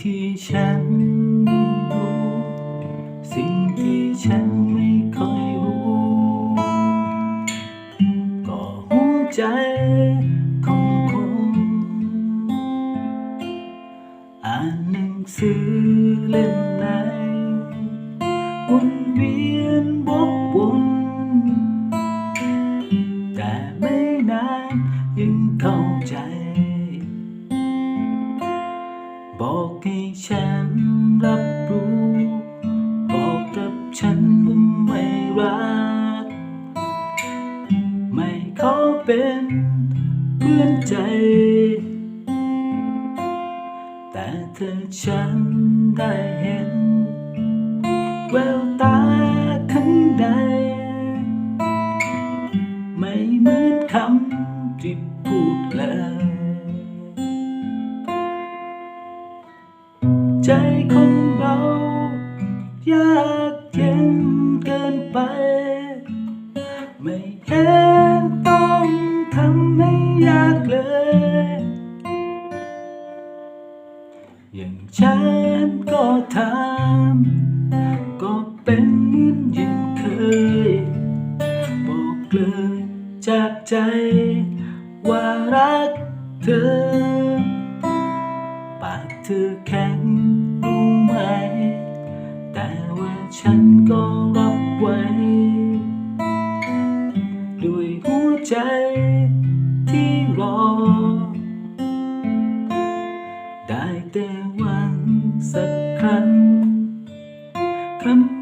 ที่ฉันรู้ สิ่งที่ฉันไม่เคยรู้ ก็หัวใจของคุณอ่านหนังสือเล่มไหน ให้ฉันรับรู้ บอกกับฉันว่าไม่รัก ไม่ขอเป็นเพื่อนใจ แต่เธอฉันได้เห็น แววตาข้างในไม่เหมือนคำที่พูดเลย ใจของเรา ยากเย็นเกินไป ไม่เห็นต้องทำให้ยากเลย อย่างฉันก็ทำก็เป็นเหมือนย่งเคย บอกเลยจากใจว่ารักเธอปากเธอแข็ง ใจที่รอ ได้แต่วังสักครั้งคำเ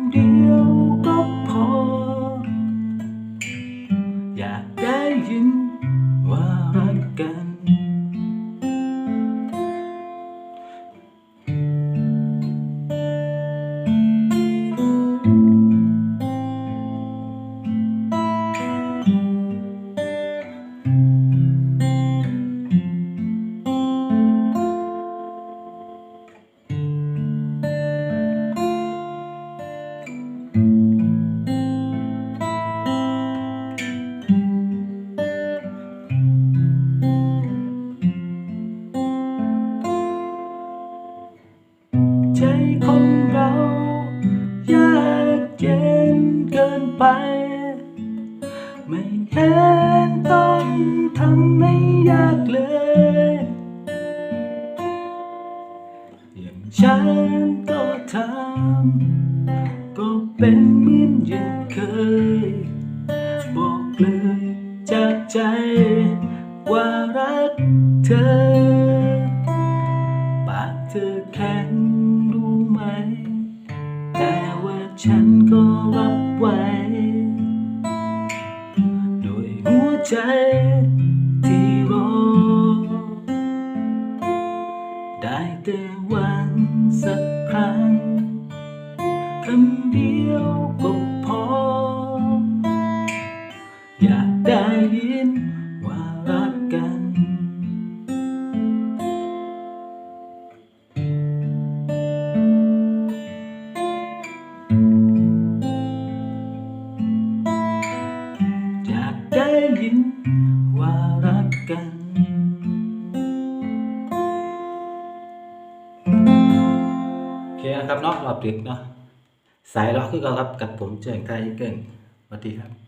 เกินไป ไม่เห็นต้องทำให้ยากเลย อย่างฉันก็ทำก็เป็นเหมือนอย่างเคย บอกเลยจากใจว่ารักเธอปากเธอแข็ง ใจที่รอ ได้แต่หวังสักครั้งคำเดียวก็พออยาก ยินว่ารักกันโอเคนะครับเนาะรอบดึกเนาะสายล็อกคือเก่าครับกับผมเจิงไทยเก่งสวัสดีครับ